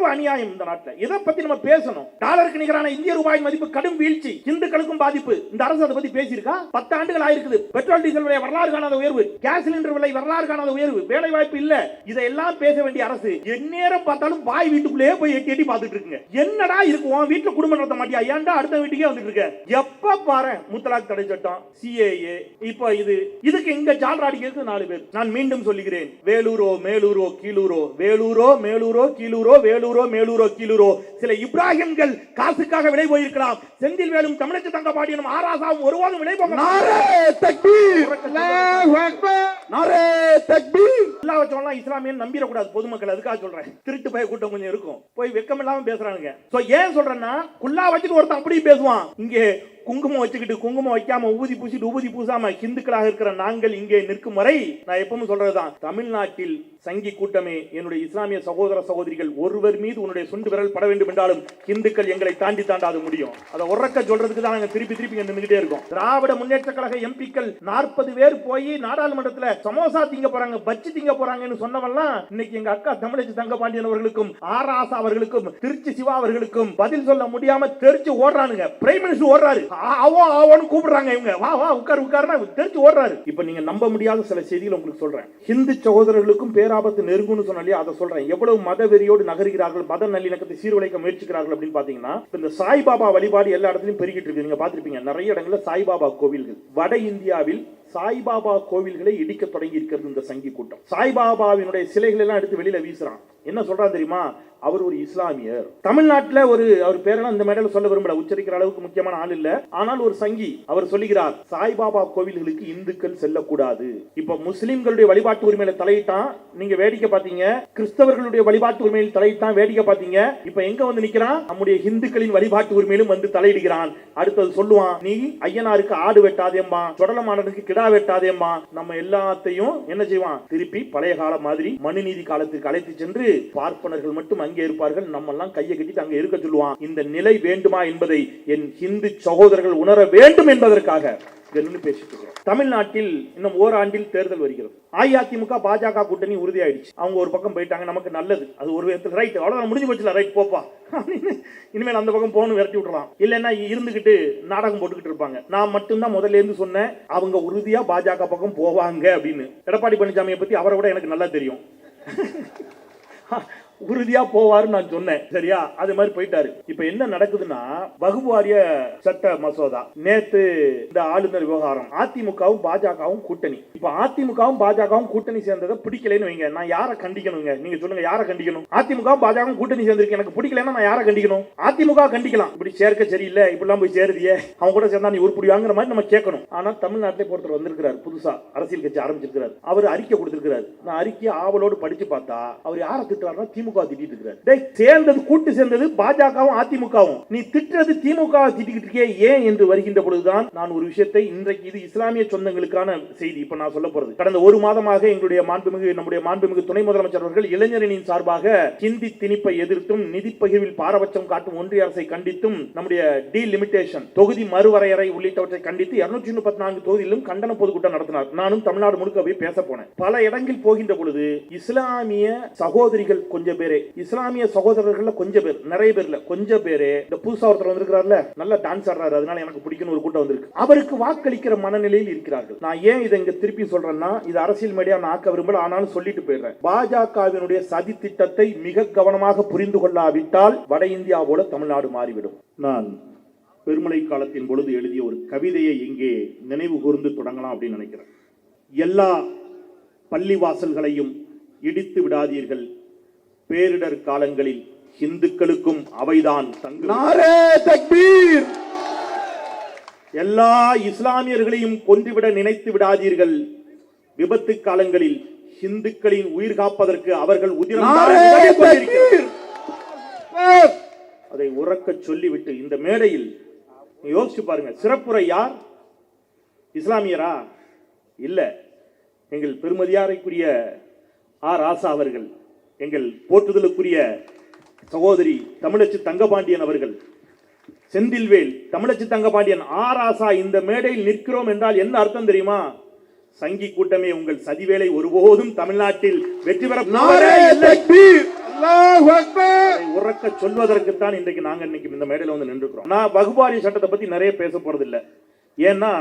எவ்வளவு அநியாயம் இந்த நாட்டில்? இதை பத்தி நம்ம பேசணும்? டாலருக்கு நிகரான இந்திய ரூபாய் மதிப்பு கடும் வீழ்ச்சி இந்துக்களுக்கும் பாதிப்பு. இந்த அரசு அதை பத்தி பேசியிருக்கா? பத்து ஆண்டுகள் ஆயிருக்குது. பெட்ரோல் டீசல் விலை வரலாறு காணாத உயர்வு கேஸ் சிலிண்டர் விலை வரலாறு காணாத உயர்வு வேலை வாய்ப்பு இல்ல. இதையெல்லாம் பேச வேண்டிய அரசு எந்நேரம் பார்த்தாலும் பாய் வீட்டுக்குள்ளேயே போய் எட்டி எட்டி பார்த்துட்டு இருக்குங்க. என்னடா இருக்கு? உன் வீட்டுல குடும்பம் நடத்த மாட்டியா? ஏன்டா அடுத்த வீட்டுக்கே வந்துட்டு இருக்க? எப்ப பாரு முத்தலாக் தடை சட்டம் சிஏஏ இப்போ இது. இதுக்கு இங்க ஜால்ராடிக்கிறது நாலு பேர். நான் மீண்டும் சொல்லுகிறேன். வேலூரோ மேலூரோ கீழூரோ வேலூரோ மேலூரோ கீழூரோ வேலூரோ மேலூரோ கீழூரோ. சில இப்ராஹிம்கள் காசுக்காக விலை போயிருக்கலாம். செந்தில் வேலும் தமிழக தங்க பாடியனும் ஆராசாவும் ஒருவாதும் விலை போக நாரே தக்பீர்! அல்லாஹு அக்பர்! நாரே தக்பீர்! எல்லா வச்சவங்களாம் இஸ்லாமியன் நம்பிடக்கூடாது பொதுமக்கள். அதுக்காக சொல்றேன். திருட்டு பய கூட்டம் கொஞ்சம் இருக்கும். போய் வெக்கம் இல்லாம பேசுறானுங்க. சோ ஏன் சொல்றேன்னா குல்லா வச்சுட்டு ஒருத்தன் அப்படியே பேசுவான். இங்கே குங்குமம் வச்சுக்கிட்டு குங்குமம் வைக்காம ஊதி பூசிட்டு ஊதி பூசாம ஹிந்துக்களாக இருக்கிற நாங்கள் இங்கே நிற்கும் வரை நான் எப்பவும் சொல்றதுதான். தமிழ்நாட்டில் சங்கி கூட்டமே என்னுடைய இஸ்லாமிய சகோதர சகோதரிகள் ஒருவர் மீது உன்னுடைய சுண்டு விரல் பட வேண்டும் என்றாலும் இந்துக்கள் எங்களை தாண்டி தாண்டாது முடியும். அதை உறக்க சொல்றதுக்கு தான் திருப்பி திருப்பி நின்றுகிட்டே இருக்கோம். திராவிட முன்னேற்ற கழக எம்பிக்கள் நாற்பது பேர் போய் நாடாளுமன்றத்தில் சமோசா திங்க போறாங்க பச்சி திங்க போறாங்கன்னு சொன்னவெல்லாம் இன்னைக்கு எங்க அக்கா தமிழச்சி தங்கபாண்டியன் அவர்களுக்கும் ஆர் ஆசா அவர்களுக்கும் திருச்சி சிவா அவர்களுக்கும் பதில் சொல்ல முடியாம தெரிச்சு ஓடுறானுங்க. பிரைம் மினிஸ்டர் ஓடுறாரு. ஆவோ ஆவோன்னு கூப்பிடுறாங்க இவங்க. வா வா உட்கார் உட்காருனா தெரிச்சு ஓடுறாரு. இப்ப நீங்க நம்ப முடியாத சில செய்திகள் உங்களுக்கு சொல்றேன். ஹிந்து சகோதரர்களுக்கும் பேராபத்து நெருங்கும்னு சொன்னாலே அதை சொல்றேன். எவ்வளவு மத வெறியோடு செய்கிறார்கள் மத நல்லிணக்கத்தை சீர்குலைக்க முயற்சிக்கிறார்கள் அப்படின்னு பாத்தீங்கன்னா இந்த சாய்பாபா வழிபாடு எல்லா இடத்துலயும் பெருகிட்டு இருக்கு. நீங்க பாத்திருப்பீங்க நிறைய இடங்கள்ல சாய்பாபா கோவில்கள். வட இந்தியாவில் சாய்பாபா கோவில்களை இடிக்க தொடங்கி இருக்கிறது இந்த சங்கி கூட்டம். சாய்பாபாவினுடைய சிலைகள் எல்லாம் எடுத்து வெளியில வீசுறான். என்ன சொல்றான் தெரியுமா? அவர் ஒரு இஸ்லாமியர். தமிழ்நாட்டுல ஒரு அவர் பேரெல்லாம் இந்த மேடையில் சொல்ல விரும்பல உச்சரிக்கிற அளவுக்கு முக்கியமான ஆள் இல்ல. ஆனால் ஒரு சங்கி அவர் சொல்லுகிறார் சாய்பாபா கோவில்களுக்கு இந்துக்கள் செல்லக்கூடாது. இப்ப முஸ்லிம்களுடைய வழிபாட்டு உரிமையில தலையிட்டான். நீங்க வேடிக்கை பாத்தீங்க. கிறிஸ்தவர்களுடைய வழிபாட்டு உரிமையில் தலையிட்டான். வேடிக்கை பாத்தீங்க. இப்ப எங்க வந்து நிக்கிறான்? நம்முடைய இந்துக்களின் வழிபாட்டு உரிமையிலும் வந்து தலையிடுகிறான். அடுத்தது சொல்லுவான் நீ ஐயனாருக்கு ஆடு வெட்டாதேம்மா சுடலமாடனுக்கு கிடா வெட்டாதேம்மா. நம்ம எல்லாத்தையும் என்ன செய்வான்? திருப்பி பழைய காலம் மாதிரி மனுநீதி காலத்திற்கு அழைத்து சென்று பார்ப்பனர்கள் மட்டும் அங்கே இருப்பார்கள். நம்ம எல்லாம் கையை கட்டிட்டு அங்கே இருக்க சொல்லுவான். இந்த நிலை வேண்டுமா என்பதை என் ஹிந்து சகோதரர்கள் உணர வேண்டும் என்பதற்காக பேசிட்டு தமிழ்நாட்டில் இன்னும் ஓராண்டில் தேர்தல் வருகிறது. அஇஅதிமுக பாஜக கூட்டணி உறுதியாயிடுச்சு. அவங்க ஒரு பக்கம் போயிட்டாங்க நமக்கு நல்லது. அது ஒரு விதத்தில் ரைட் அவ்வளவுதான் முடிஞ்சு போச்சுல ரைட் போப்பா. அப்படின்னு இனிமேல் அந்த பக்கம் போகணும் விரட்டி விட்டுறலாம். இல்லைன்னா இருந்துகிட்டு நாடகம் போட்டுக்கிட்டு இருப்பாங்க. நான் மட்டும்தான் முதல்ல இருந்து சொன்னேன் அவங்க உறுதியா பாஜக பக்கம் போவாங்க அப்படின்னு. எடப்பாடி பழனிசாமியை பத்தி அவரை விட எனக்கு நல்லா தெரியும். உறுதியா போவாருன்னு நான் சொன்னேன். சரியா? அது மாதிரி போயிட்டாரு. இப்ப என்ன நடக்குதுன்னா வகுவாரிய சட்ட மசோதா. நேத்து இந்த ஆளுநர் விவகாரம். அதிமுகவும் பாஜகவும் கூட்டணி. இப்ப அதிமுகவும் பாஜகவும் கூட்டணி சேர்ந்ததை பிடிக்கலைன்னு வைங்க. நான் யாரை கண்டிக்கணுங்க? நீங்க சொல்லுங்க யாரை கண்டிக்கணும்? அதிமுகவும் பாஜகவும் கூட்டணி சேர்ந்திருக்கு. எனக்கு பிடிக்கலைன்னா நான் யாரை கண்டிக்கணும்? அதிமுக கண்டிக்கலாம். இப்படி சேர்க்க சரியில்லை. இப்படிலாம் போய் சேருதியே. அவங்க கூட சேர்ந்தா நீ உருப்பிடுவாங்கிற மாதிரி நம்ம கேட்கணும். ஆனா தமிழ்நாட்டிலே ஒருத்தர் வந்திருக்கிறார். புதுசா அரசியல் கட்சி ஆரம்பிச்சிருக்கிறார். அவர் அறிக்கை கொடுத்திருக்கிறார். நான் அறிக்கையை ஆவலோடு படிச்சு பார்த்தா அவர் யாரை திட்டுறாருன்னா திமுக திமுக திட்டிட்டு இருக்கிறார். சேர்ந்தது கூட்டு சேர்ந்தது பாஜகவும் அதிமுகவும். நீ திட்டுறது திமுக திட்டிக்கிட்டு இருக்கே ஏன் என்று வருகின்ற பொழுதுதான் நான் ஒரு விஷயத்தை இன்றைக்கு இது இஸ்லாமிய சொந்தங்களுக்கான செய்தி. இப்ப நான் சொல்ல போறது. கடந்த ஒரு மாதமாக எங்களுடைய மாண்புமிகு நம்முடைய மாண்புமிகு துணை முதலமைச்சர் அவர்கள் இளைஞரணியின் சார்பாக ஹிந்தி திணிப்பை எதிர்த்தும் நிதி பகிர்வில் பாரபட்சம் காட்டும் ஒன்றிய அரசை கண்டித்தும் நம்முடைய டி லிமிடேஷன் தொகுதி மறுவரையறை உள்ளிட்டவற்றை கண்டித்து இருநூற்றி முப்பத்தி நான்கு தொகுதியிலும் கண்டன பொதுக்கூட்டம் நடத்தினார். நானும் தமிழ்நாடு முழுக்க போய் பேச போனேன். பல இடங்களில் போகின்ற பொழுது இஸ்லாமிய சகோதரிகள் கொஞ்சம் பேர். இஸ்லாமிய சகோதரர்கள்ல கொஞ்சம் பேர் நிறைய பேர்ல கொஞ்சம் பேரு. இந்த புதுசா ஒருத்தர் வந்திருக்கிறார்ல நல்ல டான்ஸ் ஆடுறாரு. அதனால எனக்கு பிடிக்கும் ஒரு கூட்டம் வந்திருக்கு. அவருக்கு வாக்களிக்கிற மனநிலையில் இருக்கிறார்கள். நான் ஏன் இதை இங்க திருப்பி சொல்றேன்னா இது அரசியல் மீடியா நான் ஆக்க விரும்பல ஆனாலும் சொல்லிட்டு போயிடுறேன். பாஜகவினுடைய சதி திட்டத்தை மிக கவனமாக புரிந்து கொள்ளாவிட்டால் வட இந்தியா போல தமிழ்நாடு மாறிவிடும். நான் பெருமழை காலத்தின் பொழுது எழுதிய ஒரு கவிதையை இங்கே நினைவு கூர்ந்து தொடங்கலாம் அப்படின்னு நினைக்கிறேன். எல்லா பள்ளிவாசல்களையும் இடித்து விடாதீர்கள். பேரிடர் காலங்களில் இந்துக்களுக்கும் அவைதான் தக்பீர்! எல்லா இஸ்லாமியர்களையும் கொன்றுவிட நினைத்து விடாதீர்கள். விபத்து காலங்களில் இந்துக்களின் உயிர் காப்பதற்கு அவர்கள் உதிரம் அதை உறக்கச் சொல்லிவிட்டு இந்த மேடையில் யோசிச்சு பாருங்க சிறப்புரை யார்? இஸ்லாமியரா? இல்ல. எங்கள் பெருமதியாரைக்குரிய ஆர் ராசா அவர்கள். எங்கள் போற்றுதலுக்குரிய சகோதரி தமிழச்சி தங்கபாண்டியன் அவர்கள் செந்தில்வேல் தமிழச்சி தங்கபாண்டியன் ஆர் ஆசா இந்த மேடையில் நிற்கிறோம் என்றால் என்ன அர்த்தம் தெரியுமா? சங்கி கூட்டமே உங்கள் சதிவேலை ஒருபோதும் தமிழ்நாட்டில் வெற்றி பெற உறக்க சொல்வதற்குத்தான் இன்றைக்கு நாங்க இன்னைக்கு இந்த மேடையில வந்து நின்றுக்கிறோம் நான் வகுப்பாரி சட்டத்தை பத்தி நிறைய பேச போறது இல்ல ஏன்னா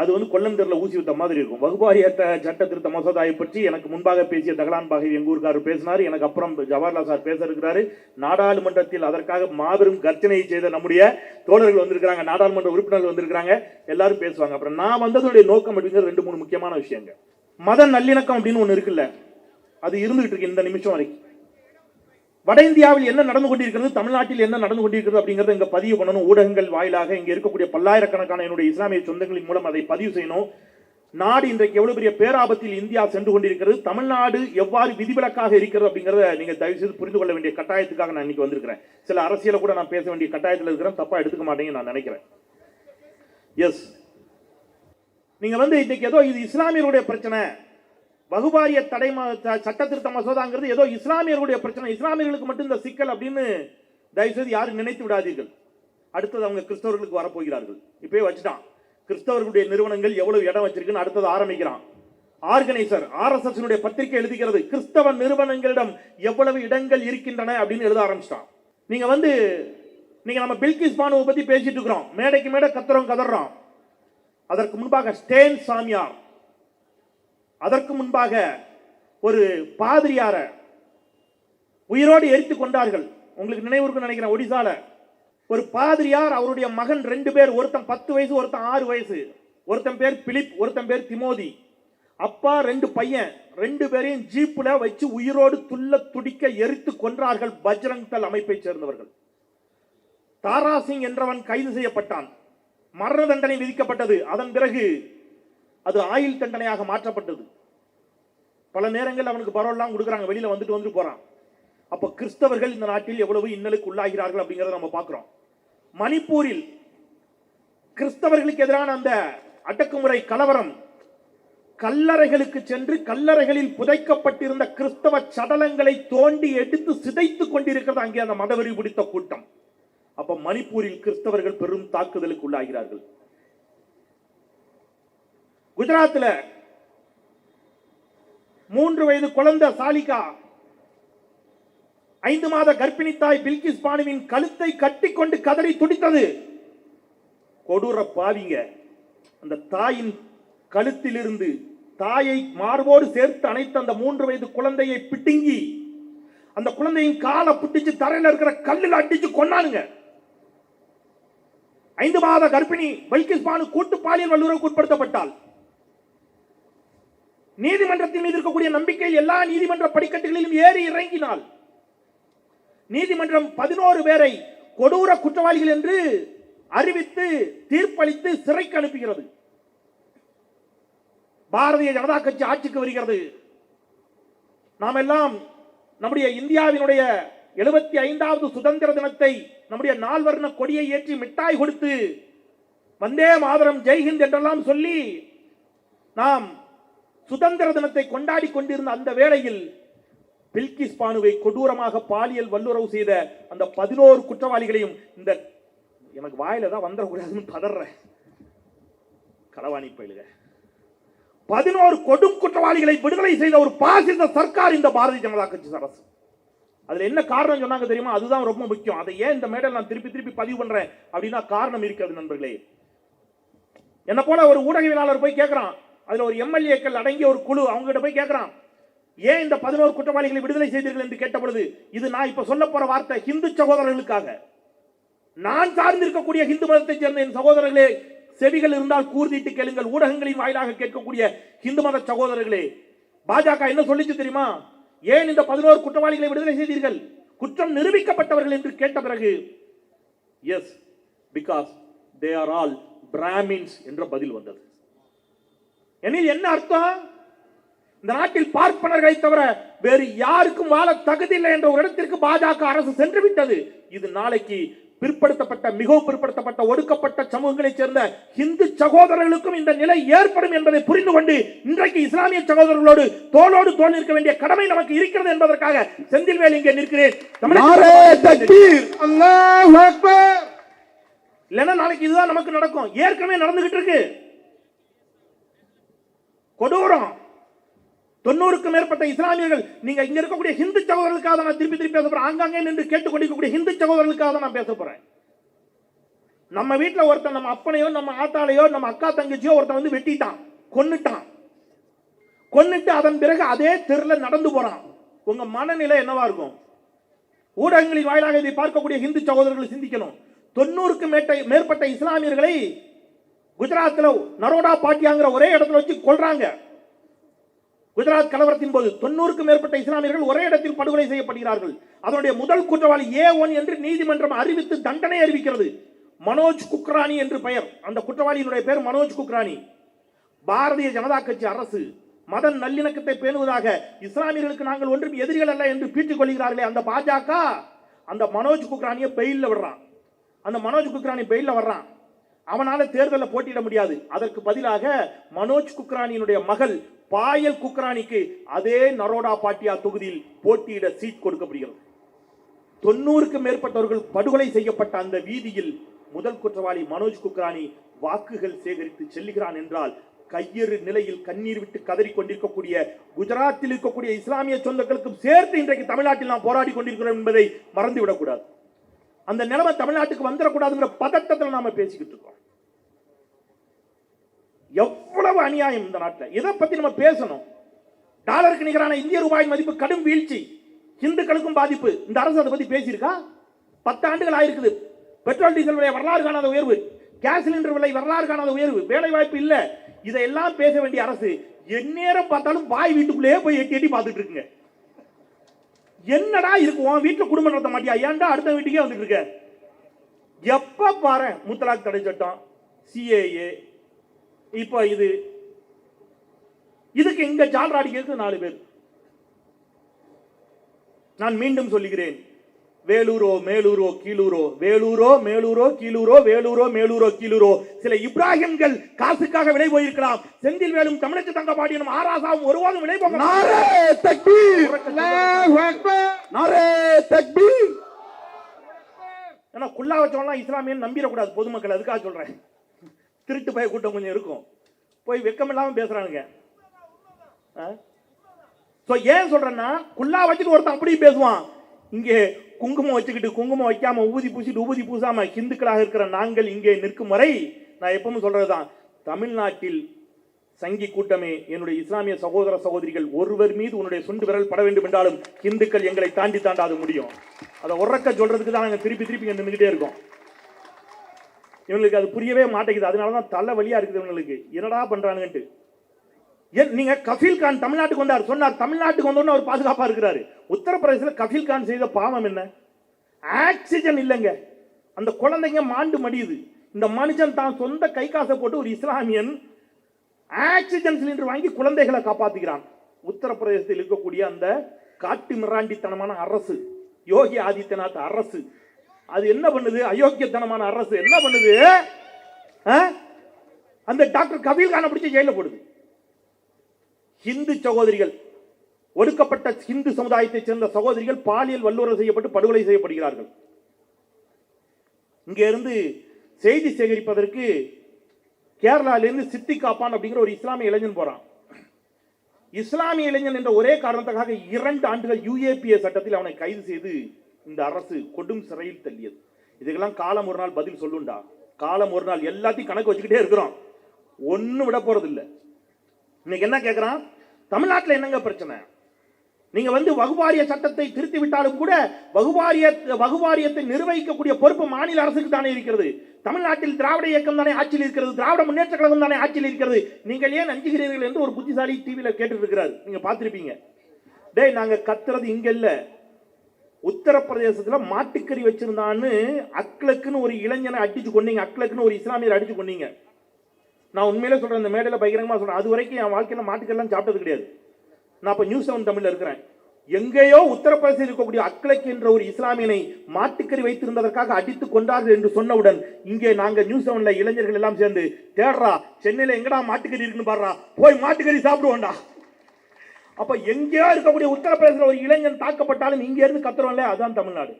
அது வந்து கொல்லந்தரில் ஊசி விட்ட மாதிரி இருக்கும். வகுப்பாரிய சட்ட திருத்த மசோதாவை பற்றி எனக்கு முன்பாக பேசிய தகலான் பாகவி எங்கள் ஊருக்காரர் பேசினார். எனக்கு அப்புறம் ஜவஹர்லால் சார் பேச இருக்கிறாரு நாடாளுமன்றத்தில் அதற்காக மாபெரும் கர்ச்சனையை செய்த நம்முடைய தோழர்கள் வந்திருக்கிறாங்க. நாடாளுமன்ற உறுப்பினர்கள் வந்திருக்கிறாங்க. எல்லாரும் பேசுவாங்க. அப்புறம் நான் வந்ததுடைய நோக்கம் அப்படிங்கிறது ரெண்டு மூணு முக்கியமான விஷயங்க மத நல்லிணக்கம் அப்படின்னு ஒன்று இருக்குல்ல. அது இருந்துகிட்டு இருக்கு இந்த நிமிஷம் வரைக்கும். வட இந்தியாவில் என்ன நடந்து கொண்டிருக்கிறது தமிழ்நாட்டில் என்ன நடந்து கொண்டிருக்கிறது அப்படிங்கறத இங்க பதிவு பண்ணணும். ஊடகங்கள் வாயிலாக இங்க இருக்கக்கூடிய பல்லாயிரக்கணக்கான என்னுடைய இஸ்லாமிய சொந்தங்களின் மூலம் அதை பதிவு செய்யணும். நாடு இன்றைக்கு எவ்வளவு பெரிய பேராபத்தில் இந்தியா சென்று கொண்டிருக்கிறது தமிழ்நாடு எவ்வாறு விதிவிலக்காக இருக்கிறது அப்படிங்கிறத நீங்க தயவு செய்து புரிந்து கொள்ள வேண்டிய கட்டாயத்துக்காக நான் இன்னைக்கு வந்திருக்கிறேன். சில அரசியலை கூட நான் பேச வேண்டிய கட்டாயத்தில் இருக்கிறேன் தப்பா எடுத்துக்க மாட்டேங்க நான் நினைக்கிறேன். எஸ் நீங்க வந்து இன்னைக்கு ஏதோ இது இஸ்லாமியருடைய பிரச்சனை வகுபாரிய தடை ச- சட்ட திருத்த மசோதாங்கிறது ஏதோ இஸ்லாமியர்களுடைய பிரச்சனை. இஸ்லாமியர்களுக்கு மட்டும் இந்த சிக்கல் அப்படின்னு தயவுசெய்து யாரும் நினைத்து விடாதீர்கள். அடுத்தது அவங்க கிறிஸ்தவர்களுக்கு வரப்போகிறார்கள். இப்பயே வச்சுட்டான். கிறிஸ்தவர்களுடைய நிறுவனங்கள் எவ்வளவு இடம் வச்சிருக்குன்னு அடுத்தது ஆரம்பிக்கிறான். ஆர்கனைசர் ஆர்எஸ்எஸ்னுடைய பத்திரிகை எழுதுகிறது கிறிஸ்தவ நிறுவனங்களிடம் எவ்வளவு இடங்கள் இருக்கின்றன அப்படின்னு எழுத ஆரம்பிச்சிட்டான். நீங்க வந்து நீங்க நம்ம பில்கிஸ் பானுவை பத்தி பேசிட்டு இருக்கிறோம். மேடைக்கு மேடை கத்துறோம் கதறோம் அதற்கு முன்பாக ஸ்டேன் சாமியார் அதற்கு முன்பாக ஒரு பாதிரியார உயிரோடு எரித்து கொண்டார்கள். உங்களுக்கு நினைவுக்கு நினைக்கிறேன் ஒடிசால. ஒரு பாதிரியார் அவருடைய மகன் ரெண்டு பேர் ஒருத்தன் பத்து வயசு ஒருத்தன் ஆறு வயசு. ஒருத்தன் பேர் பிலிப் ஒருத்தன் பேர் திமோதி. அப்பா ரெண்டு பையன் ரெண்டு பேரையும் ஜீப்புல வச்சு உயிரோடு துள்ள துடிக்க எரித்து கொன்றார்கள் பஜ்ரங் தல் அமைப்பை சேர்ந்தவர்கள். தாரா சிங் என்றவன் கைது செய்யப்பட்டான். மரண தண்டனை விதிக்கப்பட்டது. அதன் பிறகு அது ஆயுள் தண்டனையாக மாற்றப்பட்டது. பல நேரங்கள் அவனுக்கு பரோல்லாம் கொடுக்குறாங்க. வெளியில வந்துட்டு வந்துட்டு போறான். அப்போ கிறிஸ்தவர்கள் இந்த நாட்டில் எவ்வளவு இன்னலுக்கு உள்ளாகிறார்கள் அப்படிங்கறத நம்ம பார்க்கிறோம். மணிப்பூரில் கிறிஸ்தவர்களுக்கு எதிரான அந்த அடக்குமுறை கலவரம் கல்லறைகளுக்கு சென்று கல்லறைகளில் புதைக்கப்பட்டிருந்த கிறிஸ்தவ சடலங்களை தோண்டி எடுத்து சிதைத்துக் கொண்டிருக்கிறது. அங்கே அந்த மதவெறி பிடித்த கூட்டம். அப்ப மணிப்பூரில் கிறிஸ்தவர்கள் பெரும் தாக்குதலுக்கு உள்ளாகிறார்கள். குஜராத்தில் மூன்று வயது குழந்தை சாலிகா ஐந்து மாத கர்ப்பிணி தாய் பில்கிஸ் பானுவின் கழுத்தை கட்டிக்கொண்டு கதறி துடித்தது. கொடூர பாவிங்க. அந்த தாயின் கழுத்திலிருந்து தாயை மார்போடு சேர்த்து அணைத்த அந்த மூன்று வயது குழந்தையை பிட்டுங்கி அந்த குழந்தையின் காலை பிடிச்சு தரையில இருக்கிற கல்லில் அடிச்சு கொண்டானுங்க ஐந்து மாத கர்ப்பிணி பல்கிஸ் பானு கூட்டு பாலியல் வல்லுறவுக்கு உட்படுத்தப்பட்டால் நீதிமன்றத்தின் மீது இருக்கக்கூடிய நம்பிக்கை எல்லா நீதிமன்ற படிக்கட்டுகளிலும் ஏறி இறங்கினால் நீதிமன்றம் பதினோரு பேரை கொடூர குற்றவாளிகள் என்று அறிவித்து தீர்ப்பளித்து சிறைக்கு அனுப்புகிறது. பாரதிய ஜனதா கட்சி ஆட்சிக்கு வருகிறது. நாம் எல்லாம் நம்முடைய இந்தியாவினுடைய எழுபத்தி ஐந்தாவது சுதந்திர தினத்தை நம்முடைய நால்வர்ண கொடியை ஏற்றி மிட்டாய் கொடுத்து வந்தே மாதரம் ஜெய்ஹிந்த் என்றெல்லாம் சொல்லி நாம் சுதந்திர தினத்தை கொண்டாடி கொண்டிருந்த அந்த வேளையில் பில்கிஸ் பானுவை கொடூரமாக பாலியல் வல்லுறவு செய்த அந்த பதினோரு குற்றவாளிகளையும் இந்த எனக்கு வாயில தான் வந்துடக்கூடாதுன்னு பதறேன் களவாணி பயிலுக. பதினோரு கொடும் குற்றவாளிகளை விடுதலை செய்த ஒரு பாசிச சர்க்கார் இந்த பாரதிய ஜனதா கட்சி அரசு. அதுல என்ன காரணம் சொன்னாங்க தெரியுமா? அதுதான் ரொம்ப முக்கியம். அதை ஏன் இந்த மேடல் நான் திருப்பி திருப்பி பதிவு பண்றேன் அப்படின்னா காரணம் இருக்கிறது நண்பர்களே. என்ன போல ஒரு ஊடகவியலாளர் போய் கேட்கிறான் அதில் ஒரு எம்எல்ஏக்கள் அடங்கிய ஒரு குழு அவங்க கிட்ட போய் கேட்குறான் ஏன் இந்த பதினோரு குற்றவாளிகளை விடுதலை செய்தீர்கள் என்று கேட்ட பொழுது இது நான் இப்போ சொல்ல போகிற வார்த்தை ஹிந்து சகோதரர்களுக்காக. நான் சார்ந்திருக்கக்கூடிய ஹிந்து மதத்தைச் சேர்ந்த என் சகோதரர்களே செவிகள் இருந்தால் கூர்ந்திட்டு கேளுங்கள் ஊடகங்களின் வாயிலாக கேட்கக்கூடிய ஹிந்து மத சகோதரர்களே பாஜக என்ன சொல்லிச்சு தெரியுமா? ஏன் இந்த பதினோரு குற்றவாளிகளை விடுதலை செய்தீர்கள்? குற்றம் நிரூபிக்கப்பட்டவர்கள் என்று கேட்ட பிறகு yes because they are all Brahmins என்ற பதில் வந்தது. எனில் என்ன அர்த்தம்? இந்த நாட்டில் பார்ப்பனர்களை தவிர வேறு யாருக்கும் வாழ தகுதி இல்லை என்ற ஒரு இடத்திற்கு பாஜக அரசு சென்று விட்டது. இது நாளைக்கு பிற்படுத்தப்பட்ட மிகவும் பிற்படுத்தப்பட்ட ஒடுக்கப்பட்ட சமூகங்களைச் சேர்ந்த இந்து சகோதரர்களுக்கும் இந்த நிலை ஏற்படும் என்பதை புரிந்து கொண்டு இன்றைக்கு இஸ்லாமிய சகோதரர்களோடு தோளோடு தோல் நிற்க வேண்டிய கடமை நமக்கு இருக்கிறது என்பதற்காக செந்தில் வேலை இங்கே நிற்கிறேன். இல்லைன்னா நாளைக்கு இதுதான் நமக்கு நடக்கும். ஏற்கனவே நடந்துகிட்டு இருக்கு. கொடூரம். தொண்ணூறுக்கும் மேற்பட்ட இஸ்லாமியர்கள் நீங்க இங்க இருக்கக்கூடிய ஹிந்து சகோதரர்களுக்காக தான் நான் திருப்பி திருப்பி பேச போறேன். ஆங்காங்கே நின்று கேட்டுக்கொண்டிருக்கக்கூடிய ஹிந்து சகோதரர்களுக்காக தான் நான் பேச போறேன். நம்ம வீட்டில் ஒருத்தன் நம்ம அப்பனையோ நம்ம ஆத்தாலையோ நம்ம அக்கா தங்கச்சியோ ஒருத்தன் வந்து வெட்டிட்டான் கொன்னுட்டான். கொன்னுட்டு அதன் பிறகு அதே தெருல நடந்து போறான். உங்க மனநிலை என்னவா இருக்கும்? ஊடகங்களின் வாயிலாக இதை பார்க்கக்கூடிய ஹிந்து சகோதரர்கள் சிந்திக்கணும். தொண்ணூறுக்கு மேற்பட்ட இஸ்லாமியர்களை குஜராத்தில் நரோடா பாட்டியாங்கிற ஒரே இடத்துல வச்சு கொள்றாங்க குஜராத் கலவரத்தின் போது தொண்ணூறுக்கும் மேற்பட்ட இஸ்லாமியர்கள் ஒரே இடத்தில் படுகொலை செய்யப்படுகிறார்கள். அதனுடைய முதல் குற்றவாளி ஏ ஒன் என்று நீதிமன்றம் அறிவித்து தண்டனை அறிவிக்கிறது. மனோஜ் குக்ரானி என்று பெயர். அந்த குற்றவாளியினுடைய பெயர் மனோஜ் குக்ரானி. பாரதிய ஜனதா கட்சி அரசு மத நல்லிணக்கத்தை பேணுவதாக இஸ்லாமியர்களுக்கு நாங்கள் ஒன்றும் எதிரிகள் அல்ல என்று பீட்டிக் கொள்கிறார்களே அந்த பாஜக அந்த மனோஜ் குக்ரானியை பெயில்ல விடுறான். அந்த மனோஜ் குக்ரானி பெயில்ல வர்றான். அவனால தேர்தலில் போட்டியிட முடியாது. அதற்கு பதிலாக மனோஜ் குக்ரானியினுடைய மகள் பாயல் குக்ரானிக்கு அதே நரோடா பாட்டியா தொகுதியில் போட்டியிட சீட் கொடுக்கப்படுகிறது. தொண்ணூறுக்கு மேற்பட்டவர்கள் படுகொலை செய்யப்பட்ட அந்த வீதியில் முதல் குற்றவாளி மனோஜ் குக்ரானி வாக்குகள் சேகரித்து செல்லுகிறான் என்றால் கையெறு நிலையில் கண்ணீர் விட்டு கதறி கொண்டிருக்கக்கூடிய குஜராத்தில் இருக்கக்கூடிய இஸ்லாமிய சொந்தங்களுக்கும் சேர்த்து இன்றைக்கு தமிழ்நாட்டில் நாம் போராடி கொண்டிருக்கிறோம் என்பதை மறந்துவிடக்கூடாது அந்த நிலைமை தமிழ்நாட்டுக்கு வந்துடக்கூடாதுங்கிற பதட்டத்தில் நாம பேசிக்கிட்டு இருக்கோம். எவ்வளவு அநியாயம் இந்த நாட்டில். இதை பத்தி நம்ம பேசணும்? டாலருக்கு நிகரான இந்திய ரூபாய் மதிப்பு கடும் வீழ்ச்சி. இந்துக்களுக்கும் பாதிப்பு. இந்த அரசு அதை பத்தி பேசியிருக்கா? பத்து ஆண்டுகள் ஆயிருக்குது. பெட்ரோல் டீசல் விலை வரலாறு காணாத உயர்வு. கேஸ் சிலிண்டர் விலை வரலாறு காணாத உயர்வு. வேலை வாய்ப்பு இல்லை. இதையெல்லாம் பேச வேண்டிய அரசு எந்நேரம் பார்த்தாலும் வாய் வீட்டுக்குள்ளேயே போய் எட்டி எட்டி பார்த்துட்டு இருக்குங்க. என்னடா இருக்கு உன் வீட்டுல குடும்பம் நடத்த மாட்டியா? ஏன்டா அடுத்த வீட்டுக்கே வந்துட்டு இருக்க? எப்ப பாரு முத்தலாக் தடை சட்டம் சிஏஏ இப்போ இது. இதுக்கு இங்க ஜால்ராடிக்கிறது நாலு பேர். நான் மீண்டும் சொல்லுகிறேன். வேலூரோ மேலூரோ கீழூரோ வேலூரோ மேலூரோ கீழூரோ வேலூரோ மேலூரோ கீழூரோ சில இப்ராஹிம்கள் காசுக்காக விலை போயிருக்கலாம். செந்தில் வேலும் தமிழச்சு தங்க பாடியனும் ஆராசாவும் ஒருவாதும் விலை போக நாரே தக்பீர்! ஏன்னா குல்லா வச்சவங்களாம் இஸ்லாமியன் நம்பிடக்கூடாது பொதுமக்கள். அதுக்காக சொல்றேன். திருட்டு பய கூட்டம் கொஞ்சம் இருக்கும். போய் வெக்கம் இல்லாமல் பேசுறானுங்க. ஏன் சொல்றேன்னா குல்லா வச்சுட்டு ஒருத்தன் அப்படியும் பேசுவான். இங்கே குங்குமம் வச்சுக்கிட்டு குங்குமம் வைக்காம ஊதி பூசிட்டு ஊதி பூசாம ஹிந்துக்களாக இருக்கிற நாங்கள் இங்கே நிற்கும் வரை நான் எப்பவும் சொல்றதுதான். தமிழ்நாட்டில் சங்கி கூட்டமே என்னுடைய இஸ்லாமிய சகோதர சகோதரிகள் ஒருவர் மீது உன்னுடைய சுண்டு விரல் பட வேண்டும் என்றாலும் இந்துக்கள் எங்களை தாண்டி தாண்டாது முடியும். அதை உறக்க சொல்றதுக்கு தான் நாங்கள் திருப்பி திருப்பி நின்றுகிட்டே நின்றுக்கிட்டே இருக்கோம். இவங்களுக்கு அது புரியவே மாட்டேங்குது. அதனால தான் தலை வழியாக இருக்குது இவங்களுக்கு. என்னடா பண்ணுறானுங்கன்ட்டு நீங்க கஃபீல் கான் தமிழ்நாட்டுக்கு வந்தார் சொன்னார் தமிழ்நாட்டுக்கு வந்தோன்னு அவர் பாதுகாப்பா இருக்கிறாரு. உத்தரப்பிரதேசத்தில் கஃபீல் கான் செய்த பாவம் என்ன? ஆக்சிஜன் இல்லைங்க. அந்த குழந்தைங்க மாண்டு மடியுது. இந்த மனுஷன் தான் சொந்த கை காசை போட்டு ஒரு இஸ்லாமியன் ஆக்சிஜன் சிலிண்டர் வாங்கி குழந்தைகளை காப்பாத்துகிறான் உத்தரப்பிரதேசத்தில் இருக்கக்கூடிய அந்த காட்டு மிராண்டித்தனமான அரசு யோகி ஆதித்யநாத் அரசு அது என்ன பண்ணுது? அயோக்கியத்தனமான அரசு. என்ன பண்ணுது? ஆ? அந்த டாக்டர் கபீல் கானை பிடிச்சி ஜெயில போடுது. ஹிந்து சகோதரிகள் ஒடுக்கப்பட்ட ஹிந்து சமுதாயத்தைச் சேர்ந்த சகோதரிகள் பாலியல் வல்லுறவு செய்யப்பட்டு படுகொலை செய்யப்படுகிறார்கள். இங்கே இருந்து செய்தி சேகரிப்பதற்கு கேரளாவிலிருந்து சித்தி காப்பான் அப்படிங்கிற ஒரு இஸ்லாமிய இளைஞன் போறான். இஸ்லாமிய இளைஞன் என்ற ஒரே காரணத்துக்காக இரண்டு ஆண்டுகள் யுஏபிஏ சட்டத்தில் அவனை கைது செய்து இந்த அரசு கொடும் சிறையில் தள்ளியது. இதுக்கெல்லாம் காலம் ஒரு நாள் பதில் சொல்லுண்டா? காலம் ஒரு நாள் எல்லாத்தையும் கணக்கு வச்சுக்கிட்டே இருக்கிறோம் ஒன்றும் விட போறதில்லை. இன்னைக்கு என்ன கேட்குறான் தமிழ்நாட்டில் என்னங்க பிரச்சனை? நீங்க வந்து வகுவாரிய சட்டத்தை திருத்தி விட்டாலும் கூட வகுவாரிய வகுவாரியத்தை நிர்வகிக்கக்கூடிய பொறுப்பு மாநில அரசுக்கு தானே இருக்கிறது. தமிழ்நாட்டில் திராவிட இயக்கம் தானே ஆட்சியில் இருக்கிறது. திராவிட முன்னேற்ற கழகம் தானே ஆட்சியில் இருக்கிறது. நீங்கள் ஏன் அஞ்சுகிறீர்கள் என்று ஒரு புத்திசாலி டிவியில் கேட்டு இருக்கிறார் நீங்க பார்த்துருப்பீங்க. டேய் நாங்க கத்துறது இங்க இல்ல. உத்தரப்பிரதேசத்துல மாட்டுக்கறி வச்சிருந்தான்னு அக்லக்குன்னு ஒரு இளைஞனை அடிச்சு கொண்டீங்க அக்லக்குன்னு ஒரு இஸ்லாமியர் அடிச்சு கொண்டீங்க நான் உண்மையிலே சொல்கிறேன் இந்த மேடையில் பகிரங்கமாக சொல்கிறேன் அது வரைக்கும் என் வாழ்க்கையில் மாட்டுக்கெல்லாம் சாப்பிட்டது கிடையாது. நான் இப்போ நியூஸ் செவன் தமிழில் இருக்கிறேன். எங்கேயோ உத்தரப்பிரதேசத்தில் இருக்கக்கூடிய அக்லக் என்ற ஒரு இஸ்லாமியனை மாட்டுக்கறி வைத்திருந்ததற்காக அடித்து கொண்டார்கள் என்று சொன்னவுடன் இங்கே நாங்கள் நியூஸ் செவன்ல இளைஞர்கள் எல்லாம் சேர்ந்து தேடுறா சென்னையில் எங்கடா மாட்டுக்கறி இருக்குன்னு பாடுறா? போய் மாட்டுக்கறி சாப்பிடுவோம்டா. அப்ப எங்கேயோ இருக்கக்கூடிய உத்தரப்பிரதேசத்தில் ஒரு இளைஞன் தாக்கப்பட்டாலும் இங்கே இருந்து கத்துறோம்ல அதுதான் தமிழ்நாடு.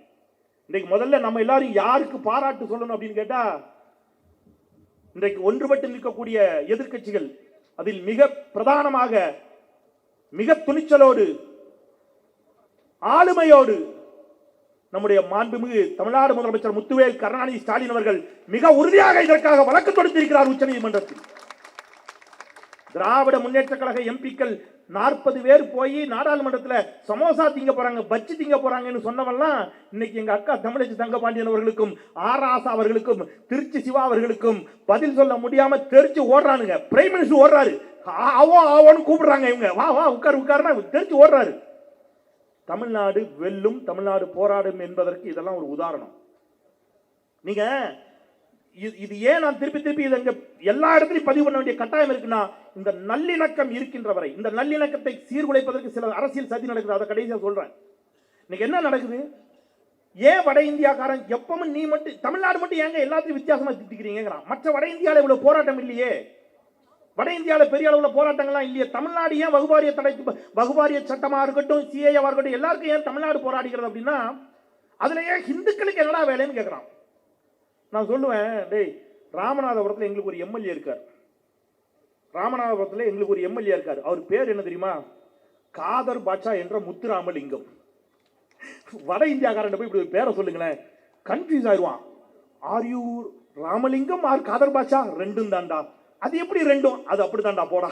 இன்னைக்கு முதல்ல நம்ம எல்லாரும் யாருக்கு பாராட்டு சொல்லணும் அப்படின்னு கேட்டா இன்றைக்கு ஒன்றுபட்டு நிற்கக்கூடிய எதிர்க்கட்சிகள் அதில் மிக பிரதானமாக மிக துணிச்சலோடு ஆளுமையோடு நம்முடைய மாண்புமிகு தமிழ்நாடு முதலமைச்சர் முத்துவேல் கருணாநிதி ஸ்டாலின் அவர்கள் மிக உறுதியாக இதற்காக வழக்கு தொடுத்திருக்கிறார் உச்சநீதிமன்றத்தில். திராவிட முன்னேற்ற கழக எம்பிக்கள் நாற்பது பேர் போய் நாடாளுமன்றத்தில் சமோசா திங்க போறாங்க பஜ்ஜி திங்க போறாங்கன்னு சொன்னவெல்லாம் இன்னைக்கு எங்க அக்கா தமிழச்சி தங்கபாண்டியன் அவர்களுக்கும் ஆர் ஆசா அவர்களுக்கும் திருச்சி சிவா அவர்களுக்கும் பதில் சொல்ல முடியாம தெரிச்சு ஓடுறானுங்க. பிரைம் மினிஸ்டர் ஓடுறாரு. ஆ- ஆவோ ஆவோன்னு கூப்பிடுறாங்க இவங்க. வா வா உட்கார் உட்காருன்னா தெரிச்சு ஓடுறாரு. தமிழ்நாடு வெல்லும் தமிழ்நாடு போராடும் என்பதற்கு இதெல்லாம் ஒரு உதாரணம். நீங்க இது- இது ஏன் நான் திருப்பி திருப்பி இதை இங்க எல்லா இடத்துலையும் பதிவு பண்ண வேண்டிய கட்டாயம் இருக்குன்னா இந்த நல்லிணக்கம் இருக்கின்ற வரை இந்த நல்லிணக்கத்தை சீர்குலைப்பதற்கு சில அரசியல் சதி நடக்குது அதை கடைசியாக சொல்கிறேன் இன்னைக்கு என்ன நடக்குது? ஏன் வட இந்தியாக்காரன் எப்பவும் நீ மட்டும் தமிழ்நாடு மட்டும் ஏங்க எல்லாத்தையும் வித்தியாசமாக திட்டிக்கிறீங்கிறான் மற்ற வட இந்தியாவில் இவ்வளோ போராட்டம் இல்லையே? வட இந்தியாவில் பெரிய அளவில் போராட்டங்கள்லாம் இல்லையே? தமிழ்நாடு ஏன் வகுபாரிய தடை வகுபாரிய சட்டமாக இருக்கட்டும் சிஏஏவாக இருக்கட்டும் எல்லாருக்கும் ஏன் தமிழ்நாடு போராடுகிறது அப்படின்னா அதுல ஏன் ஹிந்துக்களுக்கு என்னடா வேலைன்னு கேட்குறான் நான் சொல்லுவேன் டேய் ராமநாதபுரத்தில் எங்களுக்கு ஒரு எம்எல்ஏ இருக்கார். ராமநாதபுரத்தில் எங்களுக்கு ஒரு எம்எல்ஏ இருக்கார். அவர் பேர் என்ன தெரியுமா? காதர் பாட்சா என்ற முத்துராமலிங்கம். வட இந்தியாக்காரன் போய் இப்படி ஒரு பேரை சொல்லுங்களேன். கன்ஃபியூஸ் ஆயிடுவான். Are you Ramalingam or Kader Basha ரெண்டும் தான்டா. அது எப்படி ரெண்டும்? அது அப்படி தாண்டா போடா.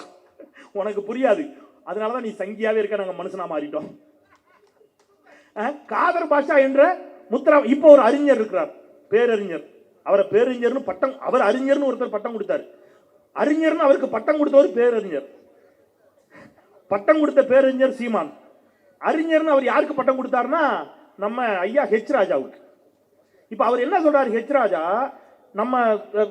உனக்கு புரியாது. அதனால தான் நீ சங்கியாவே இருக்க நாங்கள் மனுஷனா மாறிட்டோம். காதர் பாஷா என்ற முத்துரா இப்போ ஒரு அறிஞர் இருக்கிறார். பேரறிஞர். அவரை பேரறிஞர்னு பட்டம் அவர் அறிஞர்னு ஒருத்தர் பட்டம் கொடுத்தார். அறிஞர்னு அவருக்கு பட்டம் கொடுத்தவர் பேரறிஞர். பட்டம் கொடுத்த பேரறிஞர் சீமான். அறிஞர்னு அவர் யாருக்கு பட்டம் கொடுத்தாருன்னா நம்ம ஐயா ஹெச் ராஜாவுக்கு. இப்போ அவர் என்ன சொல்றாரு ஹெச் ராஜா? நம்ம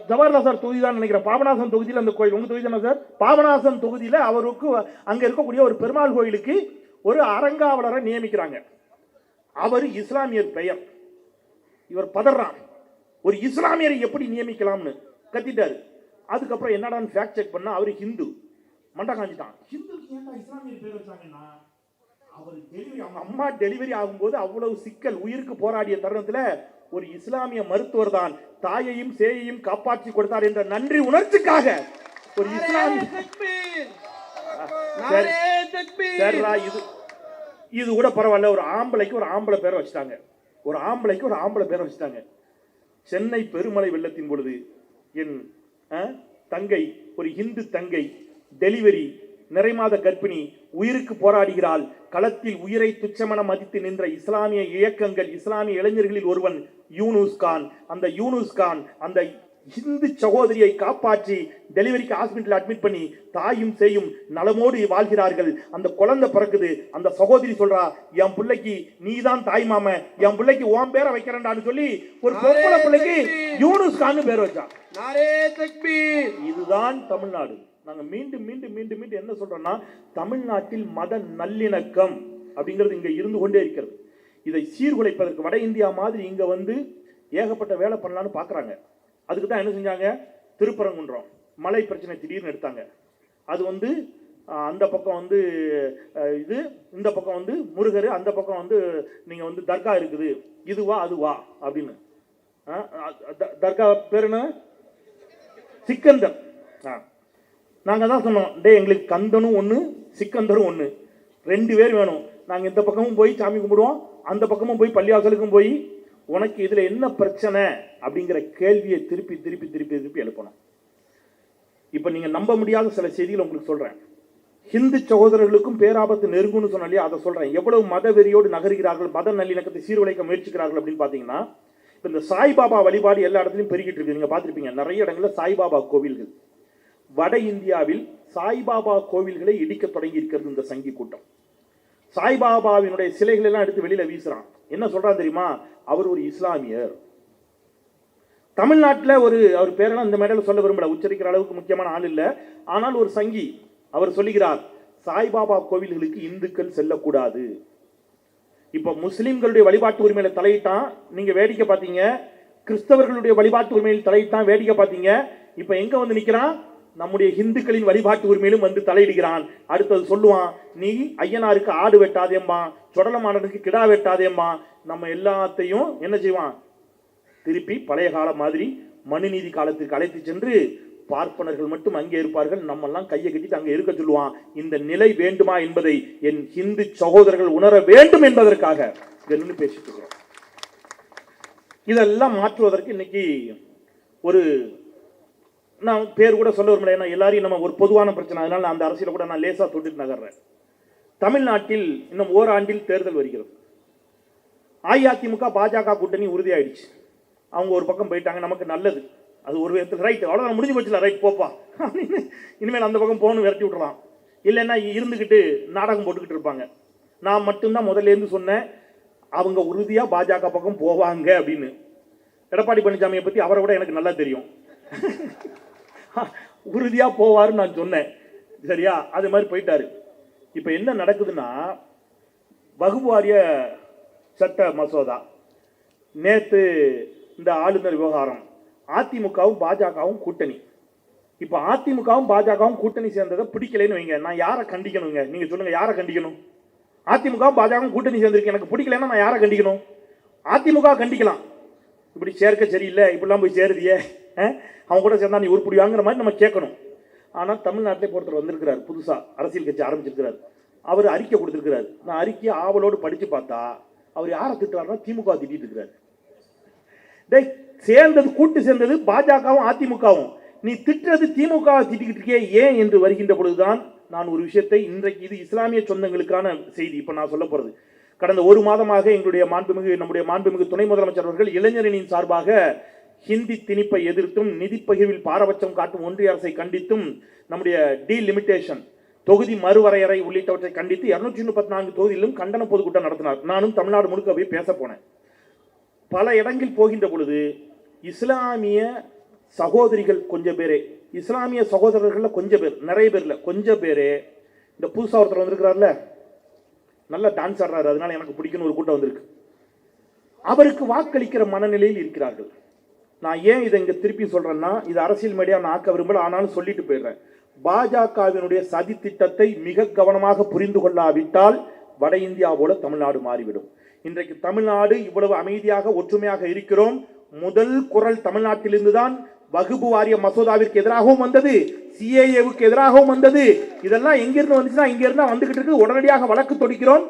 ஜவஹர்லால் சார் தொகுதி தான் நினைக்கிறேன். பாபநாசம் தொகுதியில் அந்த கோயில் உங்கள் தொகுதி தானே சார்? பாபநாசம் தொகுதியில் அவருக்கு அங்கே இருக்கக்கூடிய ஒரு பெருமாள் கோயிலுக்கு ஒரு அறங்காவலரை நியமிக்கிறாங்க. அவர் இஸ்லாமியர் பெயர். இவர் பதறான் ஒரு இஸ்லாமியரை எப்படி நியமிக்கலாம்னு கத்திட்டாரு. அதுக்கப்புறம் என்னடான்னு ஃபேக்ட் செக் பண்ணா அவர் ஹிந்து. மண்டை காஞ்சிட்டான். ஹிந்துக்கு ஏன்டா இஸ்லாமியர் பேர் வச்சாங்கன்னா அவர் டெலிவரி அவங்க அம்மா டெலிவரி ஆகும்போது அவ்வளவு சிக்கல். உயிருக்கு போராடிய தருணத்துல ஒரு இஸ்லாமிய மருத்துவர் தான் தாயையும் சேயையும் காப்பாற்றி கொடுத்தார் என்ற நன்றி உணர்ச்சிக்காக ஒரு இஸ்லாமிய இது இது கூட பரவாயில்ல. ஒரு ஆம்பளைக்கு ஒரு ஆம்பளை பேரை வச்சுட்டாங்க. ஒரு ஆம்பளைக்கு ஒரு ஆம்பளை பேரை வச்சுட்டாங்க. சென்னை பெருமழை வெள்ளத்தின் பொழுது என் தங்கை ஒரு இந்து தங்கை டெலிவரி நிறைமாத கர்ப்பிணி உயிருக்கு போராடுகிறாள். களத்தில் உயிரை துச்சமன மதித்து நின்ற இஸ்லாமிய இயக்கங்கள் இஸ்லாமிய இளைஞர்களில் ஒருவன் யூனுஸ் கான். அந்த யூனுஸ் கான் அந்த ஹிந்து சகோதரியை காப்பாற்றி டெலிவரிக்கு ஹாஸ்பிட்டல் அட்மிட் பண்ணி தாயும் செய்யும் நலமோடு வாழ்கிறார்கள். அந்த குழந்தை பிறக்குது. அந்த சகோதரி சொல்றா என் பிள்ளைக்கு நீ தான் தாய் மாம. என் பிள்ளைக்கு ஓம் பேரை வைக்கிறேன்டான்னு சொல்லி ஒரு பொம்பளை பிள்ளைக்கு யூனுஸ் கான்னு பேர் வச்சான் இதுதான் தமிழ்நாடு. நாங்க மீண்டும் மீண்டும் மீண்டும் மீண்டும் என்ன சொல்றோம்னா தமிழ்நாட்டில் மத நல்லிணக்கம் அப்படிங்கிறது இங்கே இருந்து கொண்டே இருக்கிறது. இதை சீர்குலைப்பதற்கு வட இந்தியா மாதிரி இங்கே வந்து ஏகப்பட்ட வேலை பண்ணலான்னு பார்க்குறாங்க அதுக்கு தான் என்ன செஞ்சாங்க? திருப்பரங்குன்றம். மலை பிரச்சனை திடீர்னு எடுத்தாங்க. அது வந்து அந்த பக்கம் வந்து இது இந்த பக்கம் வந்து முருகர் அந்த பக்கம் வந்து நீங்கள் வந்து தர்கா இருக்குது. இதுவா அதுவா? அப்படின்னு. த- தர்கா பேர் என்ன? சிக்கந்தர். ஆ. நாங்கள் தான் சொன்னோம் டேய் எங்களுக்கு கந்தனும் ஒன்று சிக்கந்தரும் ஒன்று ரெண்டு பேர் வேணும். நாங்கள் இந்த பக்கமும் போய் சாமி கும்பிடுவோம். அந்த பக்கமும் போய் பள்ளிவாசலுக்கும் போய் உனக்கு இதில் என்ன பிரச்சனை அப்படிங்கிற கேள்வியை திருப்பி திருப்பி திருப்பி திருப்பி எழுப்பணும். இப்போ நீங்கள் நம்ப முடியாத சில செய்திகள் உங்களுக்கு சொல்கிறேன் ஹிந்து சகோதரர்களுக்கும் பேராபத்து நெருங்கும்னு சொன்னாலே அதை சொல்கிறேன் எவ்வளவு மத வெறியோடு நகர்கிறார்கள் மத நல்லிணக்கத்தை சீர்குலைக்க முயற்சிக்கிறார்கள் அப்படின்னு பார்த்தீங்கன்னா இப்போ இந்த சாய்பாபா வழிபாடு எல்லா இடத்துலையும் பெருகிட்டு இருக்கு. நீங்கள் பார்த்துருப்பீங்க நிறைய இடங்களில் சாய்பாபா கோவில்கள். வட இந்தியாவில் சாய்பாபா கோவில்களை இடிக்க தொடங்கி இருக்கிறது இந்த சங்கி கூட்டம். சாய்பாபாவினுடைய சிலைகளெல்லாம் எடுத்து வெளியில் வீசுகிறான் என்ன சொல்கிறார் தெரியுமா? அவர் ஒரு இஸ்லாமியர். தமிழ்நாட்டில் ஒரு அவர் பேரெல்லாம் இந்த மேடையில் சொல்ல விரும்பல உச்சரிக்கிற அளவுக்கு முக்கியமான ஆள் இல்லை. ஆனால் ஒரு சங்கி அவர் சொல்லுகிறார் சாய்பாபா கோவில்களுக்கு இந்துக்கள் செல்லக்கூடாது. இப்போ முஸ்லீம்களுடைய வழிபாட்டு உரிமையில தலையிட்டான் நீங்க வேடிக்கை பார்த்தீங்க கிறிஸ்தவர்களுடைய வழிபாட்டு உரிமையில் தலையிட்டான் வேடிக்கை பார்த்தீங்க இப்போ எங்க வந்து நிற்கிறான் நம்முடைய இந்துக்களின் வழிபாட்டு உரிமையிலும் வந்து தலையிடுகிறான். அடுத்தது சொல்லுவான் நீ ஐயனாருக்கு ஆடு வெட்டாதேம்பான் தொடல மாடனுக்கு கிடா வெட்டாதேம்மா. நம்ம எல்லாத்தையும் என்ன செய்வான்? திருப்பி பழைய காலம் மாதிரி மனுநீதி காலத்திற்கு அழைத்து சென்று பார்ப்பனர்கள் மட்டும் அங்கே இருப்பார்கள். நம்மெல்லாம் கையை கட்டிட்டு அங்கே இருக்க சொல்லுவான். இந்த நிலை வேண்டுமா என்பதை என் ஹிந்து சகோதரர்கள் உணர வேண்டும் என்பதற்காக நின்று பேசிட்டு இருக்கிறோம். இதெல்லாம் மாற்றுவதற்கு இன்னைக்கு ஒரு நான் பேர் கூட சொல்ல விரும்பல. ஏன்னா எல்லாரையும் நம்ம ஒரு பொதுவான பிரச்சனை. அதனால நான் அந்த அரசியலை கூட நான் லேசாக தொட்டுட்டு நகர்றேன். தமிழ்நாட்டில் இன்னும் ஓராண்டில் தேர்தல் வருகிறது. அஇஅதிமுக பாஜக கூட்டணி உறுதியாயிடுச்சு. அவங்க ஒரு பக்கம் போயிட்டாங்க நமக்கு நல்லது. அது ஒரு விதத்தில் ரைட் அவ்வளோ முடிஞ்சு போச்சுல ரைட் போப்பா. அப்படின்னு இனிமேல் அந்த பக்கம் போகணும் விரட்டி விட்றலாம் இல்லைன்னா இருந்துக்கிட்டு நாடகம் போட்டுக்கிட்டு இருப்பாங்க. நான் மட்டும்தான் முதல்ல இருந்து சொன்னேன் அவங்க உறுதியாக பாஜக பக்கம் போவாங்க அப்படின்னு. எடப்பாடி பழனிசாமியை பற்றி அவரை விட எனக்கு நல்லா தெரியும். உறுதியாக போவாருன்னு நான் சொன்னேன். சரியா? அது மாதிரி போயிட்டாரு. இப்போ என்ன நடக்குதுன்னா வகுவாரிய சட்ட மசோதா. நேற்று இந்த ஆளுநர் விவகாரம் அதிமுகவும் பாஜகவும் கூட்டணி. இப்போ அதிமுகவும் பாஜகவும் கூட்டணி சேர்ந்ததை பிடிக்கலைன்னு வைங்க. நான் யாரை கண்டிக்கணுங்க? நீங்கள் சொல்லுங்கள் யாரை கண்டிக்கணும்? அதிமுகவும் பாஜகவும் கூட்டணி சேர்ந்துருக்கு. எனக்கு பிடிக்கலன்னா நான் யாரை கண்டிக்கணும்? அதிமுக கண்டிக்கலாம். இப்படி சேர்க்க சரியில்லை இப்படிலாம் போய் சேருதியே அவங்க கூட சேர்ந்தா நீ உருப்படி வாங்குற மாதிரி நம்ம கேட்கணும். ஆனால் தமிழ்நாட்டிலே ஒருத்தர் வந்திருக்கிறார் புதுசாக அரசியல் கட்சி ஆரம்பிச்சிருக்கிறார். அவர் அறிக்கை கொடுத்துருக்கிறார். நான் அறிக்கையை ஆவலோடு படித்து பார்த்தா அவர் யாரை திட்டுறாருன்னா திமுக திட்டிட்டு இருக்கிறார். டே சேர்ந்தது கூட்டு சேர்ந்தது பாஜகவும் அதிமுகவும். நீ திட்டுறது திமுக திட்டிக்கிட்டு இருக்கே ஏன் என்று வருகின்ற பொழுதுதான் நான் ஒரு விஷயத்தை இன்றைக்கு இது இஸ்லாமிய சொந்தங்களுக்கான செய்தி இப்போ நான் சொல்ல போகிறது கடந்த ஒரு மாதமாக எங்களுடைய மாண்புமிகு நம்முடைய மாண்புமிகு துணை முதலமைச்சர் அவர்கள் இளைஞரணியின் சார்பாக ஹிந்தி திணிப்பை எதிர்த்தும் நிதி பகிர்வில் பாரபட்சம் காட்டும் ஒன்றிய அரசை கண்டித்தும் நம்முடைய டி லிமிடேஷன் தொகுதி மறுவரையறை உள்ளிட்டவற்றை கண்டித்து இருநூற்றி முப்பத்தி நான்கு தொகுதியிலும் கண்டன பொதுக்கூட்டம் நடத்தினார். நானும் தமிழ்நாடு முழுக்க போய் பேச போனேன். பல இடங்கள் போகின்ற பொழுது இஸ்லாமிய சகோதரிகள் கொஞ்சம் பேரே இஸ்லாமிய சகோதரர்களில் கொஞ்சம் பேர் நிறைய பேர்ல கொஞ்சம் பேரே இந்த புதுசாக ஒருத்தர் வந்திருக்கிறார்ல நல்ல டான்ஸ் ஆடுறாரு அதனால எனக்கு பிடிக்கும்னு ஒரு கூட்டம் வந்திருக்கு. அவருக்கு வாக்களிக்கிற மனநிலையில் இருக்கிறார்கள். நான் ஏன் இதை இங்கே திருப்பி சொல்கிறேன்னா இது அரசியல் மீடியா நான் ஆக்க விரும்பல ஆனாலும் சொல்லிட்டு போயிடுறேன். பாஜகவினுடைய சதி திட்டத்தை மிக கவனமாக புரிந்து கொள்ளாவிட்டால் வட இந்தியாவோட தமிழ்நாடு மாறிவிடும். இன்றைக்கு தமிழ்நாடு இவ்வளவு அமைதியாக ஒற்றுமையாக இருக்கிறோம். முதல் குரல் தமிழ்நாட்டிலிருந்து தான் வகுப்பு வாரிய மசோதாவிற்கு எதிராகவும் வந்தது சிஏஏவுக்கு எதிராகவும் வந்தது. இதெல்லாம் எங்கிருந்து வந்துச்சுன்னா இங்கிருந்து வந்துகிட்டு இருக்கு. உடனடியாக வழக்கு தொடுக்கிறோம்.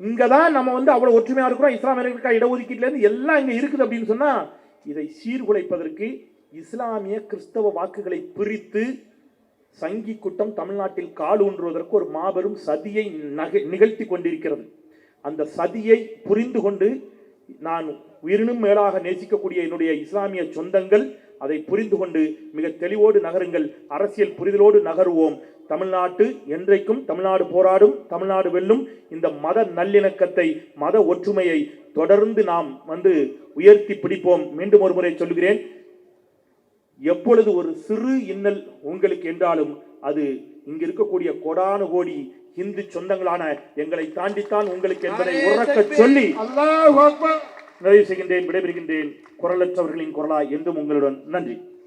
இங்கே தான் நம்ம வந்து அவ்வளோ ஒற்றுமையாக இருக்கிறோம். இஸ்லாமியர்களுக்காக இடஒதுக்கீட்டிலேருந்து எல்லாம் இங்கே இருக்குது அப்படின்னு சொன்னால் இதை சீர்குலைப்பதற்கு இஸ்லாமிய கிறிஸ்தவ வாக்குகளை பிரித்து சங்கி கூட்டம் தமிழ்நாட்டில் கால் ஊன்றுவதற்கு ஒரு மாபெரும் சதியை நகை நிகழ்த்தி கொண்டிருக்கிறது. அந்த சதியை புரிந்து கொண்டு நான் உயிரினும் மேலாக நேசிக்கக்கூடிய என்னுடைய இஸ்லாமிய சொந்தங்கள் அதை புரிந்து கொண்டு மிக தெளிவோடு நகருங்கள். அரசியல் புரிதலோடு நகருவோம். தமிழ்நாட்டு என்றைக்கும் தமிழ்நாடு போராடும் தமிழ்நாடு வெல்லும் இந்த மத நல்லிணக்கத்தை மத ஒற்றுமையை தொடர்ந்து நாம் வந்து உயர்த்தி பிடிப்போம். மீண்டும் ஒரு முறை சொல்கிறேன் எப்பொழுது ஒரு சிறு இன்னல் உங்களுக்கு என்றாலும் அது இங்க இருக்கக்கூடிய கோடானு கோடி இந்து சொந்தங்களான எங்களை தாண்டித்தான் உங்களுக்கு என்பதை உறக்க சொல்லி நிறைவு செய்கின்றேன் விடைபெறுகின்றேன். குரலற்றவர்களின் குரலாய் என்றும் உங்களுடன். நன்றி.